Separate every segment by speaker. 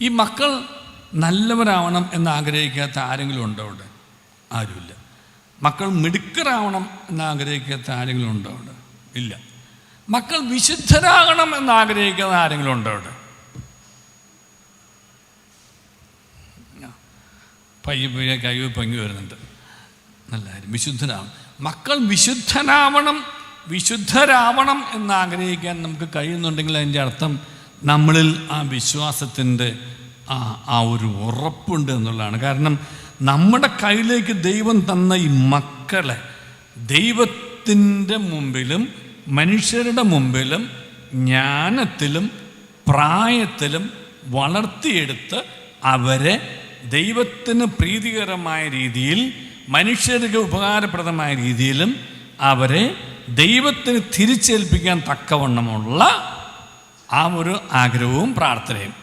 Speaker 1: ഈ മക്കൾ നല്ലവരാവണം എന്ന് ആഗ്രഹിക്കാത്ത ആരെങ്കിലും ഉണ്ടോ അവിടെ? ആരുമില്ല. മക്കൾ മിടുക്കരാവണം എന്ന് ആഗ്രഹിക്കാത്ത ആരെങ്കിലും ഉണ്ടോ അവിടെ? ഇല്ല. മക്കൾ വിശുദ്ധരാകണം എന്ന് ആഗ്രഹിക്കുന്ന ആരെങ്കിലും ഉണ്ടോ അവിടെ പയ്യെ കൈ പങ്കി വരുന്നുണ്ട്. നല്ല കാര്യം. വിശുദ്ധനാവണം മക്കൾ വിശുദ്ധനാവണം വിശുദ്ധരാവണം എന്ന് ആഗ്രഹിക്കാൻ നമുക്ക് കഴിയുന്നുണ്ടെങ്കിൽ അതിന്റെ അർത്ഥം നമ്മളിൽ ആ വിശ്വാസത്തിന്റെ ആ ആ ഒരു ഉറപ്പുണ്ട് എന്നുള്ളതാണ്. കാരണം നമ്മുടെ കയ്യിലേക്ക് ദൈവം തന്ന ഈ മക്കളെ ദൈവത്തിന്റെ മുമ്പിലും മനുഷ്യരുടെ മുമ്പിലും ജ്ഞാനത്തിലും പ്രായത്തിലും വളർത്തിയെടുത്ത് അവരെ ദൈവത്തിന് പ്രീതികരമായ രീതിയിൽ മനുഷ്യർക്ക് ഉപകാരപ്രദമായ രീതിയിലും അവരെ ദൈവത്തിന് തിരിച്ചേൽപ്പിക്കാൻ തക്കവണ്ണമുള്ള ആ ഒരു ആഗ്രഹവും പ്രാർത്ഥനയും.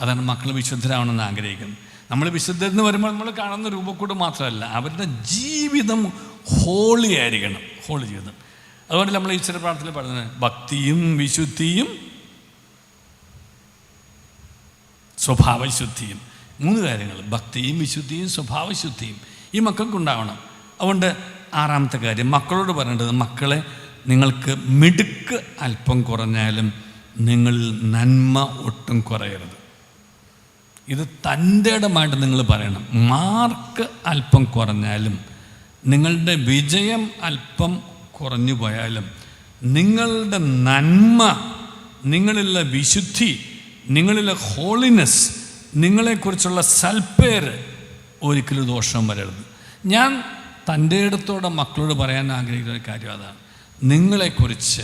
Speaker 1: അതാണ് മക്കൾ വിശുദ്ധരാവണമെന്ന് ആഗ്രഹിക്കുന്നത്. നമ്മൾ വിശുദ്ധരെന്ന് വരുമ്പോൾ നമ്മൾ കാണുന്ന രൂപക്കൂട് മാത്രമല്ല അവരുടെ ജീവിതം ഹോളി ആയിരിക്കണം ഹോളി ജീവിതം. അതുകൊണ്ട് നമ്മൾ ഈശ്വര പ്രാർത്ഥന പറയുന്നത് ഭക്തിയും വിശുദ്ധിയും സ്വഭാവശുദ്ധിയും. മൂന്ന് കാര്യങ്ങൾ ഭക്തിയും വിശുദ്ധിയും സ്വഭാവശുദ്ധിയും ഈ മക്കൾക്കുണ്ടാവണം അതുകൊണ്ട് ആറാമത്തെ കാര്യം മക്കളോട് പറയേണ്ടത് മക്കളെ നിങ്ങൾക്ക് മിടുക്ക് അല്പം കുറഞ്ഞാലും നിങ്ങളിൽ നന്മ ഒട്ടും കുറയരുത്. ഇത് തന്റെ ഇടമായിട്ട് നിങ്ങൾ പറയണം. മാർക്ക് അല്പം കുറഞ്ഞാലും നിങ്ങളുടെ വിജയം അല്പം കുറഞ്ഞു പോയാലും നിങ്ങളുടെ നന്മ നിങ്ങളിലെ വിശുദ്ധി നിങ്ങളിലെ ഹോളിനെസ് നിങ്ങളെക്കുറിച്ചുള്ള സൽപ്പേര് ഒരിക്കലും ദോഷം വരരുത്. ഞാൻ തന്റെ ഇടത്തോടെ മക്കളോട് പറയാൻ ആഗ്രഹിക്കുന്ന ഒരു കാര്യം അതാണ്. നിങ്ങളെക്കുറിച്ച്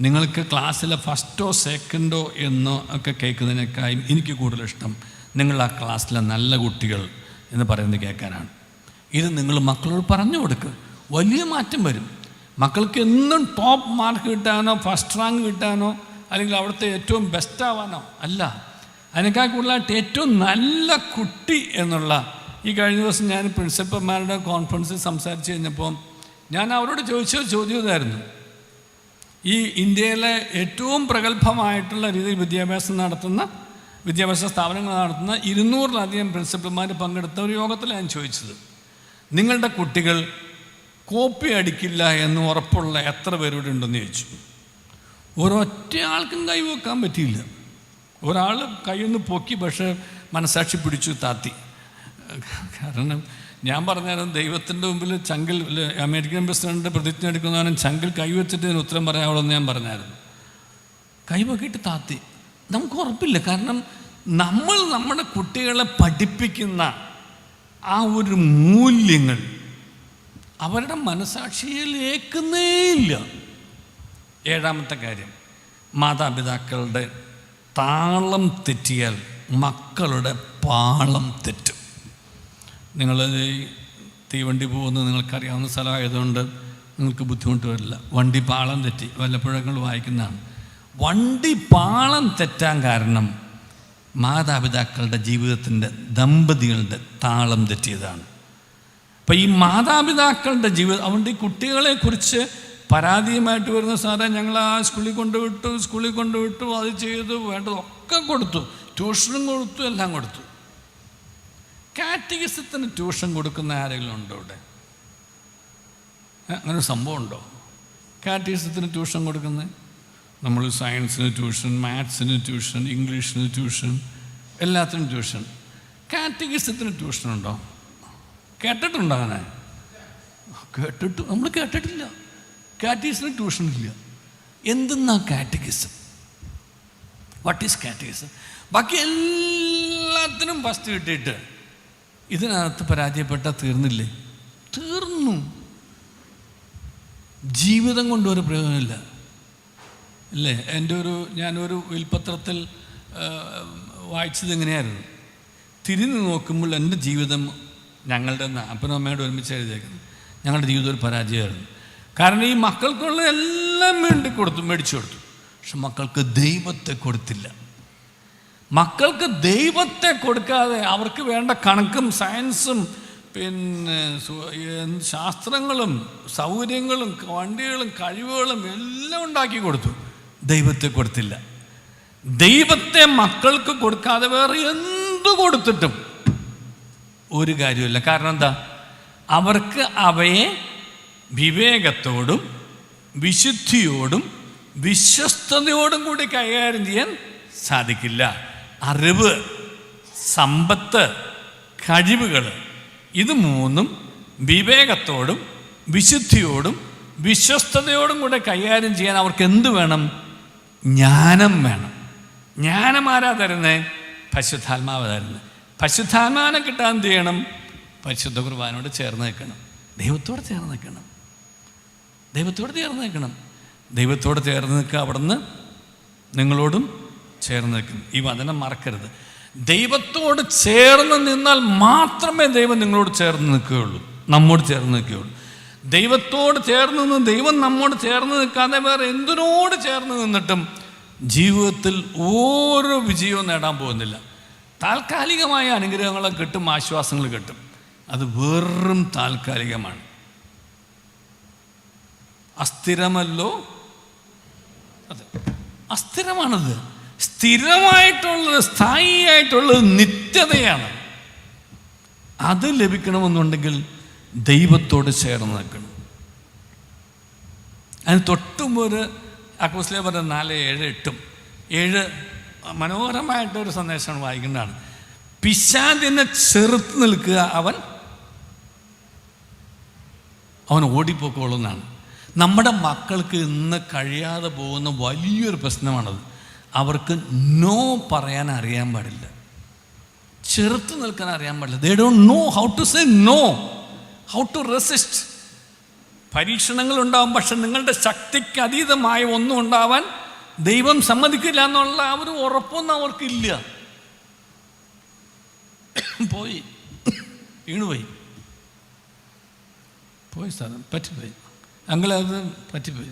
Speaker 1: നിങ്ങൾക്ക് ക്ലാസ്സിലെ ഫസ്റ്റോ സെക്കൻഡോ എന്നോ ഒക്കെ കേൾക്കുന്നതിനേക്കാളും എനിക്ക് കൂടുതൽ ഇഷ്ടം നിങ്ങൾ ആ ക്ലാസ്സിലെ നല്ല കുട്ടികൾ എന്ന് പറയുന്നത് കേൾക്കാനാണ്. ഇത് നിങ്ങൾ മക്കളോട് പറഞ്ഞു കൊടുക്കുക വലിയ മാറ്റം വരും. മക്കൾക്ക് എന്നും ടോപ്പ് മാർക്ക് കിട്ടാനോ ഫസ്റ്റ് റാങ്ക് കിട്ടാനോ അല്ലെങ്കിൽ അവിടുത്തെ ഏറ്റവും ബെസ്റ്റ് ആവാനോ അല്ല. അതിനേക്കാൾ കൂടുതലായിട്ട് ഏറ്റവും നല്ല കുട്ടി എന്നുള്ള ഈ കഴിഞ്ഞ ദിവസം ഞാൻ പ്രിൻസിപ്പൽമാരുടെ കോൺഫറൻസിൽ സംസാരിച്ച് കഴിഞ്ഞപ്പോൾ ഞാൻ അവരോട് ചോദിച്ച ചോദ്യം ഇതായിരുന്നു. ഈ ഇന്ത്യയിലെ ഏറ്റവും പ്രഗത്ഭമായിട്ടുള്ള രീതിയിൽ വിദ്യാഭ്യാസം നടത്തുന്ന വിദ്യാഭ്യാസ സ്ഥാപനങ്ങൾ നടത്തുന്ന ഇരുന്നൂറിലധികം പ്രിൻസിപ്പൽമാർ പങ്കെടുത്ത ഒരു യോഗത്തിൽ ഞാൻ ചോദിച്ചത്. നിങ്ങളുടെ കുട്ടികൾ കോപ്പി അടിക്കില്ല എന്ന് ഉറപ്പുള്ള എത്ര പേരോട് ഉണ്ടെന്ന് ചോദിച്ചു. ഒരൊറ്റ ആൾക്കും കൈവെക്കാൻ പറ്റിയില്ല. ഒരാൾ കൈയൊന്ന് പൊക്കി പക്ഷേ മനസാക്ഷി പിടിച്ചു താത്തി. കാരണം ഞാൻ പറഞ്ഞാലും ദൈവത്തിന്റെ മുമ്പിൽ ചങ്കിൽ അമേരിക്കൻ പ്രസിഡന്റ് പ്രതിജ്ഞ എടുക്കുന്നവനും ചങ്കിൽ കൈവച്ചിട്ട് ഇതിന് ഉത്തരം പറയാവുള്ളൂ ഞാൻ പറഞ്ഞായിരുന്നു. കൈവക്കിയിട്ട് താത്തി. നമുക്ക് ഉറപ്പില്ല. കാരണം നമ്മൾ നമ്മുടെ കുട്ടികളെ പഠിപ്പിക്കുന്ന ആ ഒരു മൂല്യങ്ങൾ അവരുടെ മനസാക്ഷിയിലേക്കുന്നേയില്ല ഏഴാമത്തെ കാര്യം. മാതാപിതാക്കളുടെ താളം തെറ്റിയാൽ മക്കളുടെ പാളം തെറ്റും. നിങ്ങൾ തീവണ്ടി പോകുന്നത് നിങ്ങൾക്കറിയാവുന്ന സ്ഥലമായതുകൊണ്ട് നിങ്ങൾക്ക് ബുദ്ധിമുട്ട് വരില്ല. വണ്ടി പാളം തെറ്റി. വല്ലപ്പോഴും നിങ്ങൾ വായിക്കുന്നതാണ്. വണ്ടി പാളം തെറ്റാൻ കാരണം മാതാപിതാക്കളുടെ ജീവിതത്തിന്റെ ദമ്പതികളുടെ താളം തെറ്റിയതാണ്. അപ്പം ഈ മാതാപിതാക്കളുടെ ജീവിതം അതുകൊണ്ട് ഈ കുട്ടികളെക്കുറിച്ച് പരാതിയുമായിട്ട് വരുന്ന സാറേ ഞങ്ങൾ ആ സ്കൂളിൽ കൊണ്ടുവിട്ടു സ്കൂളിൽ കൊണ്ടുവിട്ടു അത് ചെയ്തു വേണ്ടതൊക്കെ കൊടുത്തു. ട്യൂഷനും കൊടുത്തു എല്ലാം കൊടുത്തു. കാറ്റഗിസത്തിന് ട്യൂഷൻ കൊടുക്കുന്ന ആരെങ്കിലും ഉണ്ടോ ഇവിടെ? അങ്ങനൊരു സംഭവം ഉണ്ടോ? കാറ്റഗിസത്തിന് ട്യൂഷൻ കൊടുക്കുന്നത്? നമ്മൾ സയൻസിന് ട്യൂഷൻ മാത്സിന് ട്യൂഷൻ ഇംഗ്ലീഷിന് ട്യൂഷൻ എല്ലാത്തിനും ട്യൂഷൻ. കാറ്റഗിസത്തിന് ട്യൂഷൻ ഉണ്ടോ? കേട്ടിട്ടുണ്ടോ അങ്ങനെ? കേട്ടിട്ട് നമ്മൾ കേട്ടിട്ടില്ല. കാറ്റഗിസിന് ട്യൂഷൻ ഇല്ല. എന്തെന്നാ കാറ്റഗിസം? വാട്ട് ഈസ് കാറ്റഗിസം ബാക്കി എല്ലാത്തിനും ഫസ്റ്റ് കിട്ടിയിട്ട് ഇതിനകത്ത് പരാജയപ്പെട്ടാൽ തീർന്നില്ലേ? തീർന്നു. ജീവിതം കൊണ്ടൊരു പ്രയോജനമില്ല. അല്ലേ? എന്റെ ഒരു ഞാനൊരു വിൽപത്രത്തിൽ വായിച്ചത് എങ്ങനെയായിരുന്നു? തിരിഞ്ഞു നോക്കുമ്പോൾ എന്റെ ജീവിതം ഞങ്ങളുടെ അപ്പനും അമ്മയോട് ഒരുമിച്ച് എഴുതിയേക്കുന്നത് ഞങ്ങളുടെ ജീവിതം ഒരു പരാജയമായിരുന്നു. കാരണം ഈ മക്കൾക്കുള്ള എല്ലാം വേണ്ടി കൊടുത്തു മേടിച്ചു കൊടുത്തു. പക്ഷെ മക്കൾക്ക് ദൈവത്തെ കൊടുത്തില്ല. മക്കൾക്ക് ദൈവത്തെ കൊടുക്കാതെ അവർക്ക് വേണ്ട കണക്കും സയൻസും പിന്നെ ശാസ്ത്രങ്ങളും സൗകര്യങ്ങളും വണ്ടികളും കഴിവുകളും എല്ലാം ഉണ്ടാക്കി കൊടുത്തു. ദൈവത്തെ കൊടുത്തില്ല. ദൈവത്തെ മക്കൾക്ക് കൊടുക്കാതെ വേറെ എന്തു കൊടുത്തിട്ടും ഒരു കാര്യമില്ല കാരണം എന്താ? അവർക്ക് അവയെ വിവേകത്തോടും വിശുദ്ധിയോടും വിശ്വസ്തയോടും കൂടി കൈകാര്യം ചെയ്യാൻ സാധിക്കില്ല. അറിവ് സമ്പത്ത് കഴിവുകൾ ഇത് മൂന്നും വിവേകത്തോടും വിശുദ്ധിയോടും വിശ്വസ്തയോടും കൂടെ കൈകാര്യം ചെയ്യാൻ അവർക്ക് എന്ത് വേണം? ജ്ഞാനം വേണം. ജ്ഞാനം ആരാ തരുന്നേ? പശുദ്ധാത്മാവ് തരുന്നത് പശുദ്ധാത്മാവിനെ കിട്ടാൻ എന്ത് ചെയ്യണം? പരിശുദ്ധ കുർബാനോട് ചേർന്ന് നിൽക്കണം. ദൈവത്തോട് ചേർന്ന് നിൽക്കണം. ദൈവത്തോട് ചേർന്ന് നിൽക്കണം. ദൈവത്തോട് ചേർന്ന് നിൽക്കുക അവിടുന്ന് നിങ്ങളോടും ചേർന്ന് നിൽക്കുന്നു. ഈ വചനം മറക്കരുത്. ദൈവത്തോട് ചേർന്ന് നിന്നാൽ മാത്രമേ ദൈവം നിങ്ങളോട് ചേർന്ന് നിൽക്കുകയുള്ളൂ. നമ്മോട് ചേർന്ന് നിൽക്കുകയുള്ളൂ. ദൈവത്തോട് ചേർന്ന് നിന്ന് ദൈവം നമ്മോട് ചേർന്ന് നിൽക്കാതെ വേറെ എന്തിനോട് ചേർന്ന് നിന്നിട്ടും ജീവിതത്തിൽ ഓരോ വിജയവും നേടാൻ പോകുന്നില്ല. താൽക്കാലികമായ അനുഗ്രഹങ്ങളെ കിട്ടും ആശ്വാസങ്ങൾ കിട്ടും. അത് വെറും താൽക്കാലികമാണ്. അസ്ഥിരമല്ലോ? അതെ. അസ്ഥിരമാണത്. സ്ഥിരമായിട്ടുള്ളത് സ്ഥായിയായിട്ടുള്ളത് നിത്യതയാണ്. അത് ലഭിക്കണമെന്നുണ്ടെങ്കിൽ ദൈവത്തോട് ചേർന്ന് നിൽക്കണം. അതിന് തൊട്ടും ഒരു അക്കോസ്ലേ പറഞ്ഞ നാല് ഏഴ് എട്ടും. ഏഴ് മനോഹരമായിട്ടൊരു സന്ദേശമാണ് വായിക്കുന്നതാണ്. പിശാദിനെ ചെറുത്ത് നിൽക്കുക അവൻ അവൻ ഓടിപ്പോക്കോളുന്നതാണ് നമ്മുടെ മക്കൾക്ക് ഇന്ന് കഴിയാതെ പോകുന്ന വലിയൊരു പ്രശ്നമാണത്. അവർക്ക് നോ പറയാൻ അറിയാൻ പാടില്ല. ചെറുത്ത് നിൽക്കാൻ അറിയാൻ പാടില്ല. They don't know how to say no how to resist പരീക്ഷണങ്ങൾ ഉണ്ടാവും പക്ഷെ നിങ്ങളുടെ ശക്തിക്ക് അതീതമായ ഒന്നും ഉണ്ടാവാൻ ദൈവം സമ്മതിക്കില്ല എന്നുള്ള ആ ഒരു ഉറപ്പൊന്നും അവർക്കില്ല. പോയി. വീണുപോയി. പോയി സാധനം. പറ്റിപ്പോയി. അങ്ങനെ അത് പറ്റിപ്പോയി.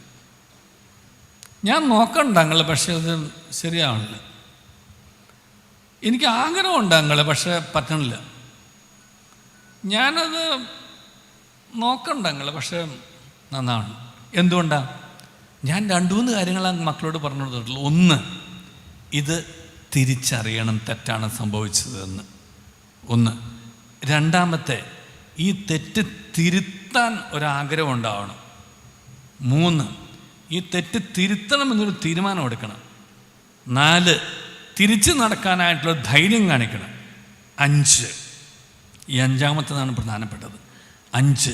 Speaker 1: ഞാൻ നോക്കണ്ട അങ്ങളെ പക്ഷെ അത് ശരിയാവണില്ല. എനിക്ക് ആഗ്രഹമുണ്ട് അങ്ങളെ പക്ഷേ പറ്റണില്ല. ഞാനത് നോക്കണ്ട അങ്ങളെ പക്ഷേ നന്നാണ് എന്തുകൊണ്ടാണ് ഞാൻ രണ്ടു മൂന്ന് കാര്യങ്ങളാണ് മക്കളോട് പറഞ്ഞു കൊടുത്തിട്ടുള്ളൂ. ഒന്ന് ഇത് തിരിച്ചറിയണം തെറ്റാണ് സംഭവിച്ചതെന്ന്. ഒന്ന് രണ്ടാമത്തെ ഈ തെറ്റ് തിരുത്താൻ ഒരാഗ്രഹം ഉണ്ടാവണം. മൂന്ന് ഈ തെറ്റ് തിരുത്തണം എന്നൊരു തീരുമാനം എടുക്കണം. നാല് തിരിച്ചു നടക്കാനായിട്ടുള്ള ധൈര്യം കാണിക്കണം. അഞ്ച് ഈ അഞ്ചാമത്തേതാണ് പ്രധാനപ്പെട്ടത്. അഞ്ച്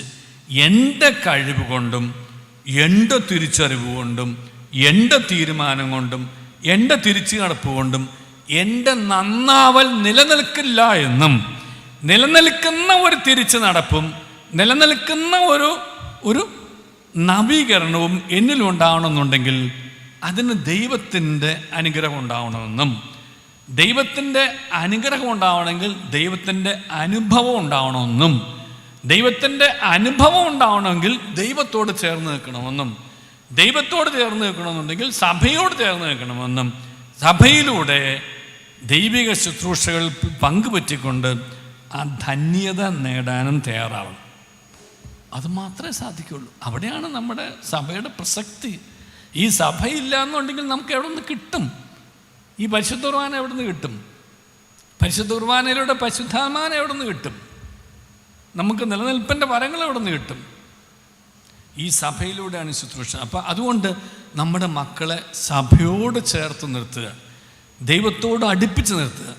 Speaker 1: എന്റെ കഴിവ് കൊണ്ടും എന്റെ തിരിച്ചറിവ് കൊണ്ടും എന്റെ തീരുമാനം കൊണ്ടും എന്റെ തിരിച്ചു നടപ്പ് കൊണ്ടും എന്റെ നന്നാവൽ നിലനിൽക്കില്ല എന്നും നിലനിൽക്കുന്ന ഒരു തിരിച്ചു നടപ്പും നിലനിൽക്കുന്ന ഒരു ഒരു നവീകരണവും എന്നിലുണ്ടാവണമെന്നുണ്ടെങ്കിൽ അതിന് ദൈവത്തിന്റെ അനുഗ്രഹം ഉണ്ടാവണമെന്നും. ദൈവത്തിന്റെ അനുഗ്രഹം ഉണ്ടാവണമെങ്കിൽ ദൈവത്തിന്റെ അനുഭവം ഉണ്ടാവണമെന്നും. ദൈവത്തിന്റെ അനുഭവം ഉണ്ടാവണമെങ്കിൽ ദൈവത്തോട് ചേർന്ന് നിൽക്കണമെന്നും. ദൈവത്തോട് ചേർന്ന് നിൽക്കണമെന്നുണ്ടെങ്കിൽ സഭയോട് ചേർന്ന് നിൽക്കണമെന്നും. സഭയിലൂടെ ദൈവിക ശുശ്രൂഷകൾ പങ്കുപറ്റിക്കൊണ്ട് ആ ധന്യത നേടാനും തയ്യാറാവണം. അത് മാത്രമേ സാധിക്കുള്ളൂ. അവിടെയാണ് നമ്മുടെ സഭയുടെ പ്രസക്തി. ഈ സഭയില്ല എന്നുണ്ടെങ്കിൽ നമുക്ക് എവിടെ നിന്ന് കിട്ടും? ഈ പരിശുദ്ധ കുർബാന എവിടെ നിന്ന് കിട്ടും? പരിശുദ്ധ കുർബാനയിലൂടെ പരിശുദ്ധാമാന എവിടെ നിന്ന് കിട്ടും? നമുക്ക് നിലനിൽപ്പിന്റെ വരങ്ങൾ എവിടെ നിന്ന് കിട്ടും? ഈ സഭയിലൂടെയാണ് ശുശ്രൂഷ. അപ്പം അതുകൊണ്ട് നമ്മുടെ മക്കളെ സഭയോട് ചേർത്ത് നിർത്തുക. ദൈവത്തോട് അടുപ്പിച്ച് നിർത്തുക.